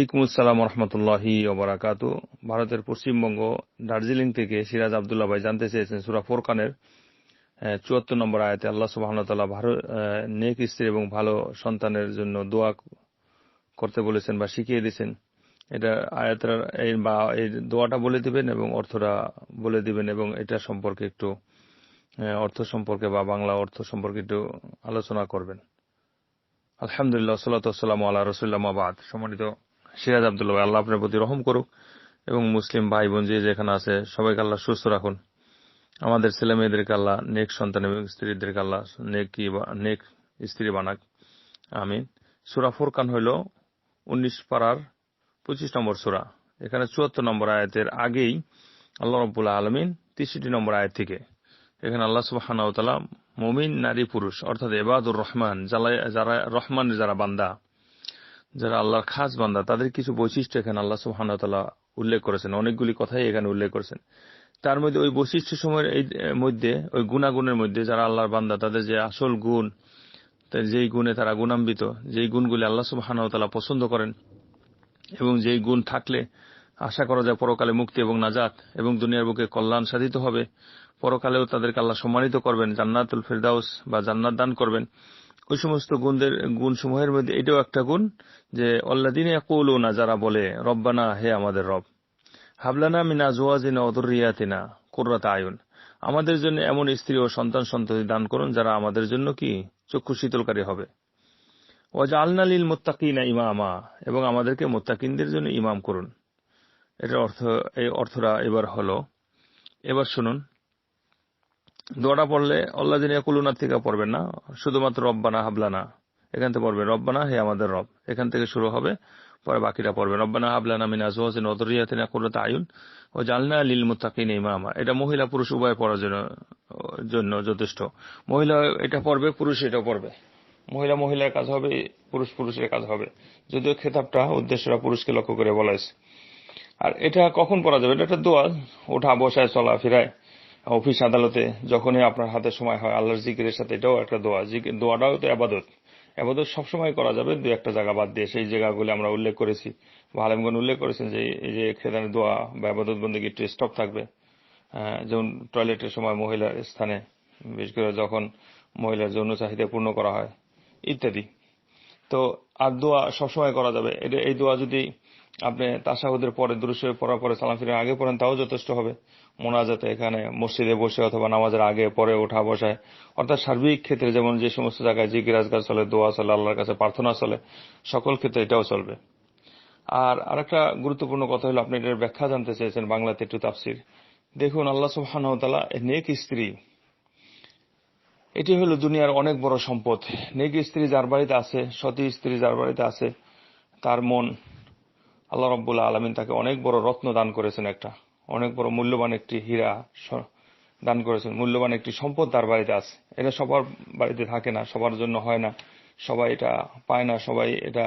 আলাইকুম আসসালাম রহমতুল্লাহি ওবরাকাতু। ভারতের পশ্চিমবঙ্গ দার্জিলিং থেকে সিরাজ আবদুল্লাহ ভাই জানতে চেয়েছেন সুরা ফোরকানের চুয়াত্তর নম্বর আয়াতে আল্লাহ সুবাহতাল্লাহ নেক স্ত্রী এবং ভালো সন্তানের জন্য দোয়া করতে বলেছেন বা শিখিয়ে দিয়েছেন। এটা আয়াতের বা এই দোয়াটা বলে দিবেন এবং অর্থটা বলে দিবেন এবং এটা সম্পর্কে একটু অর্থ সম্পর্কে বা বাংলা অর্থ সম্পর্কে একটু আলোচনা করবেন। আলহামদুলিল্লাহ সাল্লাম আল্লাহ রসুল্লাহ আবাদ সম্মানিত সিরাজ আবদুল্লাহ আল্লাহ আপনার প্রতি রহম করুক এবং মুসলিম ভাই বোন যে যেখানে আছে, সবাইকে আল্লাহ সুস্থ রাখুন। আমাদের ছেলে মেয়েদেরকে আল্লাহ নেক সন্তান এবং স্ত্রীদেরকে আল্লাহ নেক নেক স্ত্রী বানাক। আমিন। সুরা ফোরকান হইল উনিশ পাড়ার পঁচিশ নম্বর সুরা। এখানে চুয়াত্তর নম্বর আয়াতের আগেই আল্লাহ রব্বুল্লাহ আলমিন তিরিশটি নম্বর আয়াত থেকে এখানে আল্লাহ সুবাহানাউতালা মমিন নারী পুরুষ, অর্থাৎ এবাদুর রহমান যারা রহমানের যারা বান্দা যারা আল্লাহর খাস বান্দা, তাদের কিছু বৈশিষ্ট্য এখানে আল্লাহ সুবাহানাউতালা উল্লেখ করেছেন, অনেকগুলি কথাই এখানে উল্লেখ করেছেন। তার মধ্যে ওই বৈশিষ্ট্য সময়ের এই মধ্যে, ওই গুণাগুণের মধ্যে যারা আল্লাহর বান্দা, তাদের যে আসল গুণ যেই গুণে তারা গুণান্বিত, যেই গুণগুলি আল্লাহ সুবাহানাউতালা পছন্দ করেন, এবং যেই গুণ থাকলে আশা করা যায় পরকালে মুক্তি এবং নাজাত, এবং দুনিয়ার বুকে কল্যাণ সাধিত হবে, পরকালেও তাদেরকে আল্লাহ সম্মানিত করবেন, জান্নাতুল ফেরদাউস বা জান্নাত দান করবেন। ওই সমস্ত গুণদের গুণ সমূহের মধ্যে এটাও একটা গুণ যে অল্লাদিনে না যারা বলে, রব্বানা, হে আমাদের রব হাবলানা মিনা জোয়াজিনা অদরিয়াতিনা কোর্রাত আয়ুন। আমাদের জন্য এমন স্ত্রী ও সন্তান সন্ততি দান করুন যারা আমাদের জন্য কি? চক্ষু শীতলকারী হবে। ওয়াজা আলনালিল মোত্তাকিনা ইমামা এবং আমাদেরকে মোত্তাকিনদের জন্য ইমাম করুন। এটার অর্থ, এই অর্থরা এবার হলো, এবার শুনুন। দোয়াটা পড়লে আল্লাহ দিনিয়া কুলুনার থেকে পড়বেন না, শুধুমাত্র রব্বানা হাবলানা। এখান থেকে পড়বেন, রব্বানা হে আমাদের রব। এখান থেকে শুরু হবে, পরে বাকিটা পড়বেন। রব্বানা হাবলানা মিনা জোহাজিন অদরিয়াতিনা কুলতা আয়ুন ও জালনা লিল মুতাকিন ইমামা। এটা মহিলা পুরুষ উভয় পড়ার জন্য জন্য যথেষ্ট। মহিলা এটা পড়বে, পুরুষ এটা পড়বে। মহিলা মহিলার কাজ হবে, পুরুষ পুরুষের কাজ হবে। যদিও খেতাবটা, উদ্দেশ্যটা পুরুষকে লক্ষ্য করে বলা আর এটা কখন পড়া যাবে? এটা একটা দোয়া, ওঠা, বসায়, চলা, ফিরায়। অফিস আদালতে যখনই আপনার হাতে সময় হয়, আল্লাহর জিকিরের সাথে এটাও একটা দোয়া। দোয়াটাও তো আবাদত। আবাদত সবসময় করা যাবে, দু একটা জায়গা বাদ দিয়ে। সেই জায়গাগুলি আমরা উল্লেখ করেছি। বা আলেমগণ উল্লেখ করেছেন যে, এই যে খেদানের দোয়া বা আবাদত বন্দী একটু স্টপ থাকবে। যেমন টয়লেটের সময় মহিলার স্থানে, বিশেষ করে যখন মহিলার যৌন চাহিদা পূর্ণ করা হয়, ইত্যাদি। তো আর দোয়া সবসময় করা যাবে। এই দোয়া যদি আপনি তাসাহুদের পরে দুরুশে পড়ার পরে সালাম ফিরে আগে পড়েন, তাও যথেষ্ট হবে। মোনাজাতে এখানে মসজিদে বসে অথবা নামাজের আগে, পরে ওঠা বসায় অর্থাৎ সার্বিক ক্ষেত্রে যেমন যে সমস্ত জায়গায় জিজ্ঞাসা চলে, দোয়া চলে, আল্লাহর কাছে প্রার্থনা চলে, সকল ক্ষেত্রে এটাও চলবে। আর আরেকটা গুরুত্বপূর্ণ কথা হলো, আপনি এটার ব্যাখ্যা জানতে চেয়েছেন বাংলাতে একটু তাফসির। দেখুন, আল্লাহ সুবাহানতালা নেক স্ত্রী। এটি হলো দুনিয়ার অনেক বড় সম্পদ। নেক স্ত্রী যার বাড়িতে আছে, সতী স্ত্রী যার বাড়িতে আছে, তার মন আল্লাহ রব্বুল্লাহ আলমিন তাকে অনেক বড় রত্ন দান করেছেন একটা। অনেক বড় মূল্যবান একটি হীরা দান করেছেন। মূল্যবান একটি সম্পদ তার বাড়িতে আছে। এটা সবার বাড়িতে থাকে না, সবার জন্য হয় না। সবাই এটা পায় না, সবাই এটা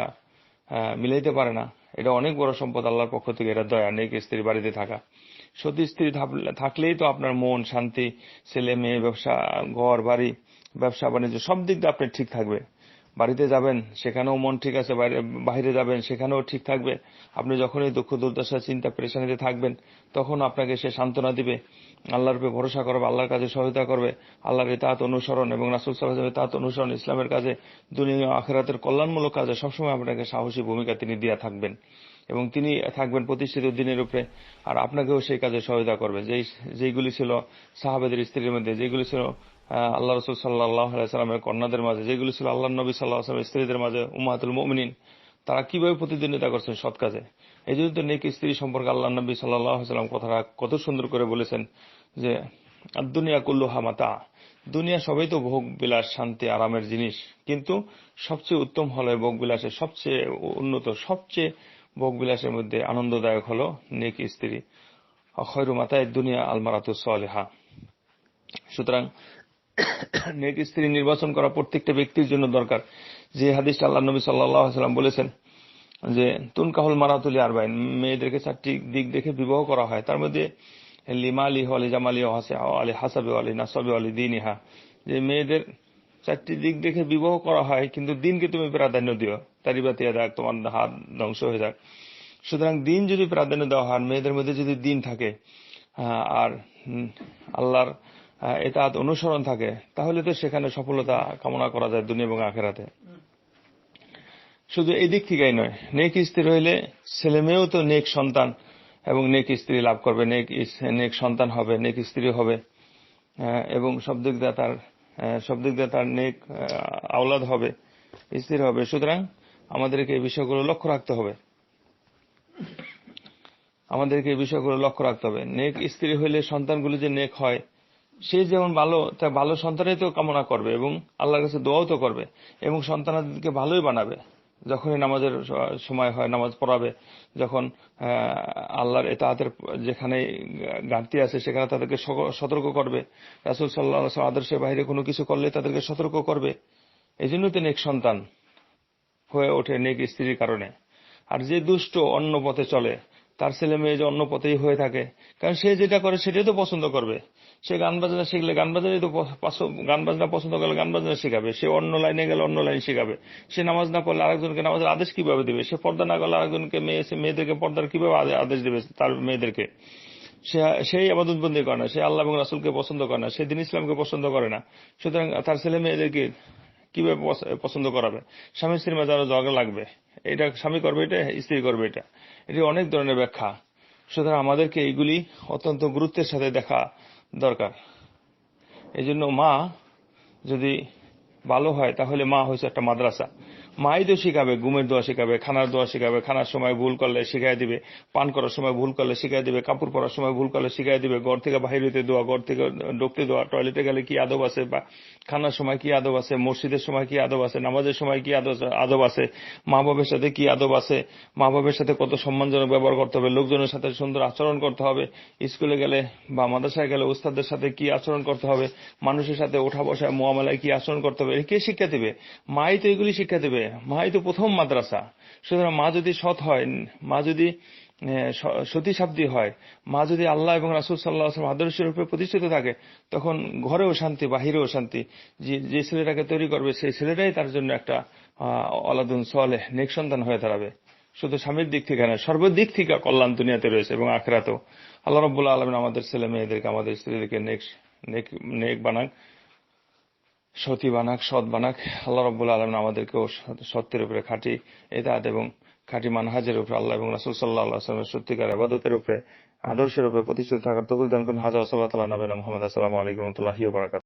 মিলাইতে পারে না। এটা অনেক বড় সম্পদ আল্লাহর পক্ষ থেকে, এটা দয়া, নেক স্ত্রীর বাড়িতে থাকা। সতী স্ত্রী থাকলেই তো আপনার মন শান্তি, ছেলে মেয়ে, ব্যবসা, ঘর, বাড়ি, ব্যবসা, বাণিজ্য, সব দিক দিয়ে আপনার ঠিক থাকবে। বাড়িতে যাবেন, সেখানেও মন ঠিক আছে, বাইরে যাবেন, সেখানেও ঠিক থাকবে। আপনি যখনই দুঃখ, দুর্দশা, চিন্তা, পেরেশানিতে থাকবেন, তখন আপনাকে সে সান্ত্বনা দিবে। আল্লাহর উপরে ভরসা করবে, আল্লাহর কাজে সহায়তা করবে, আল্লাহর তাঁত অনুসরণ এবং রাসুল সাল্লাহ তাঁত অনুসরণ, ইসলামের কাজে, দুনিয়া আখেরাতের কল্যাণমূলক কাজে সবসময় আপনাকে সাহসী ভূমিকা তিনি দিয়া থাকবেন। এবং তিনি থাকবেন প্রতিষ্ঠিত দিনের উপরে, আর আপনাকেও সেই কাজে সহায়তা করবে। যেই, যেইগুলি ছিল সাহাবেদের স্ত্রীর মধ্যে, যেগুলি ছিল আল্লাহ রসুল সাল্লাহ সাল্লামের কন্যাদের মাঝে, যেগুলি ছিল আল্লাহ নবী সাল্লাহ স্ত্রীদের মাঝে উমাহাতুল মমিনিন, তারা কীভাবে প্রতিদ্বন্দ্বিতা করছেন সৎ কাজে? এই জন্য তো নেক স্ত্রী সম্পর্কে আল্লাহ নবী সাল্লাহ সাল্লাম কথাটা কত সুন্দর করে বলেছেন যে দুনিয়া কুল্লু হামাতা দুনিয়া সবাই তো ভোগ বিলাস, শান্তি, আরামের জিনিস। কিন্তু সবচেয়ে উত্তম হলো ভোগ বিলাসের সবচেয়ে উন্নত, সবচেয়ে ভোগ বিলাসের মধ্যে আনন্দদায়ক হলো নেক স্ত্রী। অক্ষয়রু মাতায় দুনিয়া আলমারাতু সালেহা সুতরাং নেক স্ত্রী নির্বাচন করা প্রত্যেকটা ব্যক্তির জন্য দরকার। যে হাদিস আল্লাহ নবী সাল্লাহ সাল্লাম বলেছেন যে তুন কাহল মারাতুলি আরবাইন মেয়েদেরকে চারটি দিক দেখে বিবাহ করা হয়। তার মধ্যে লিমা আলী আলী জামালি হাসে আলী হাসাবে আলী নাসাবে আলী দিন ইহা যে মেয়েদের চারটি দিক দেখে বিবাহ করা হয়, কিন্তু দিনকে তুমি প্রাধান্য দিও। তারিবাতিয়া দেখ তোমার হাত ধ্বংস হয়ে যাক। সুতরাং দিন যদি প্রাধান্য দেওয়া হয় মেয়েদের মধ্যে যদি দিন থাকে আর আল্লাহর আহ, অনুসরণ থাকে তাহলে তো সেখানে সফলতা কামনা করা যায় দুনিয়া এবং আখেরাতে। শুধু এই দিক থেকেই নয় নেক স্ত্রী হইলে ছেলে মেয়েও তো নেক সন্তান এবং নেক স্ত্রী লাভ করবে নেক নেক সন্তান হবে নেক স্ত্রী হবে এবং সব দিক দিয়ে তার সব দিক দিয়ে তার নেক আওলাদ হবে স্ত্রী হবে। সুতরাং আমাদেরকে এই বিষয়গুলো লক্ষ্য রাখতে হবে। আমাদেরকে এই বিষয়গুলো লক্ষ্য রাখতে হবে। নেক স্ত্রী হইলে সন্তানগুলো যে নেক হয় সে যেমন ভালো, তা ভালো সন্তানই তো কামনা করবে এবং আল্লাহর কাছে দোয়াও তো করবে এবং সন্তানদেরকে ভালোই বানাবে। যখনই নামাজের সময় হয়, নামাজ পড়াবে, যখন আল্লাহর এতাহাতের যেখানে ঘাটতি আছে সেখানে তাদেরকে সতর্ক করবে। রাসুল সাল্লাহ আদর্শের বাইরে কোনো কিছু করলে তাদেরকে সতর্ক করবে। এই জন্য তো নেক সন্তান হয়ে ওঠে নেক স্ত্রীর কারণে। আর যে দুষ্ট অন্য পথে চলে তার ছেলে মেয়ে যে অন্য পথেই হয়ে থাকে। কারণ সে যেটা করে সেটাই তো পছন্দ করবে। সে গান বাজনা শিখলে গান বাজনাই তো গান বাজনা পছন্দ করলে গান বাজনা শেখাবে। সে অন্য লাইনে গেলে অন্য লাইন শেখাবে। সে নামাজ না পড়লে আরেকজনকে নামাজের আদেশ কীভাবে দিবে? সে পর্দা না করলে আরেকজনকে মেয়ে সে মেয়েদেরকে পর্দার কীভাবে আদে- আদেশ দেবে তার মেয়েদেরকে? সে সেই আবাদত বন্দি করে না। সে আল্লাহ এবং রাসুলকে পছন্দ করে না। সে দিন ইসলামকে পছন্দ করে না। সুতরাং তার ছেলে মেয়েদেরকে কীভাবে পছন্দ করাবে? স্বামী স্ত্রীর মাঝে আরও ঝগড়া লাগবে। এটা স্বামী করবে এটা, স্ত্রী করবে এটা। এটি অনেক ধরনের ব্যাখ্যা। সুতরাং আমাদেরকে এইগুলি অত্যন্ত গুরুত্বের সাথে দেখা দরকার। এই জন্য মা যদি ভালো হয়, তাহলে মা হয়েছে একটা মাদ্রাসা। মাই তো শিখাবে, ঘুমের দোয়া শিখাবে, খানার দোয়া শিখাবে, খানার সময় ভুল করলে শিখাই দিবে, পান করার সময় ভুল করলে শিখাই দিবে, কাপড় পরার সময় ভুল করলে শিখাই দিবে, ঘর থেকে বাহির হইতে দোয়া, ঘর থেকে ঢুকতে দোয়া টয়লেটে গেলে কি আদব আছে বা খানার সময় কি আদব আছে, মসজিদের সময় কি আদব আছে, নামাজের সময় কি আদব আছে মা বাবের সাথে কি আদব আছে মা বাবের সাথে কত সম্মানজনক ব্যবহার করতে হবে, লোকজনের সাথে সুন্দর আচরণ করতে হবে, স্কুলে গেলে বা মাদ্রাসায় গেলে উস্তাদের সাথে কি আচরণ করতে হবে, মানুষের সাথে ওঠা বসায় মোয়ামেলায় কি আচরণ করতে হবে কে শিক্ষা দেবে? মাই তো এগুলি শিক্ষা দিবে। মাই তো প্রথম মাদ্রাসা। সুতরাং মা যদি সৎ হয়, মা যদি সতী শাব্দী হয়, মা যদি আল্লাহ এবং রাসুল সাল্লাহ আসলাম আদর্শের উপরে প্রতিষ্ঠিত থাকে, তখন ঘরেও শান্তি, বাহিরেও শান্তি। যে ছেলেটাকে তৈরি করবে, সেই ছেলেটাই তার জন্য একটা অলাদুন সলে নেক সন্তান হয়ে দাঁড়াবে। শুধু স্বামীর দিক থেকে না, সর্বদিক থেকে কল্যাণ দুনিয়াতে রয়েছে এবং আখরাতেও। আল্লাহ রব্বুল্লাহ আলমিন আমাদের ছেলে মেয়েদেরকে আমাদের স্ত্রীদেরকে নেক নেক নেক বানাক। সতী বানাক, সৎ বানাক। আল্লাহ রব্বুল আলম আমাদেরকেও সত্যের উপরে খাঁটি এদাত এবং খাঁটি মানহাজের উপরে, আল্লাহ এবং রাসুল সাল্লাহ আসলামের সত্যিকার আবাদতের উপরে, আদর্শের উপরে প্রতিষ্ঠিত থাকার তবুল দান করুন। হাজার সাল্লাহ তালা নবেন মোহাম্মদ। আসসালামু আলাইকুম রহমতুল্লাহি বারাকাত